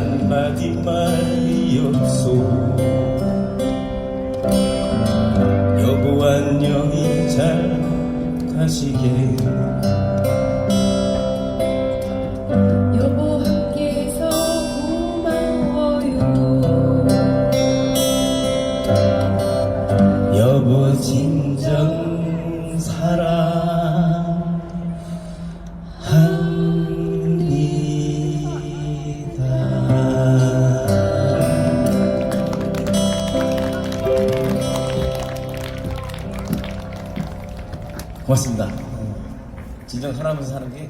한마디 말이었소. 여보 안녕히 잘 가시게. 여보 함께해서 고마워요. 여보 진정 사랑. 고맙습니다. 진정 사람면서 사는 게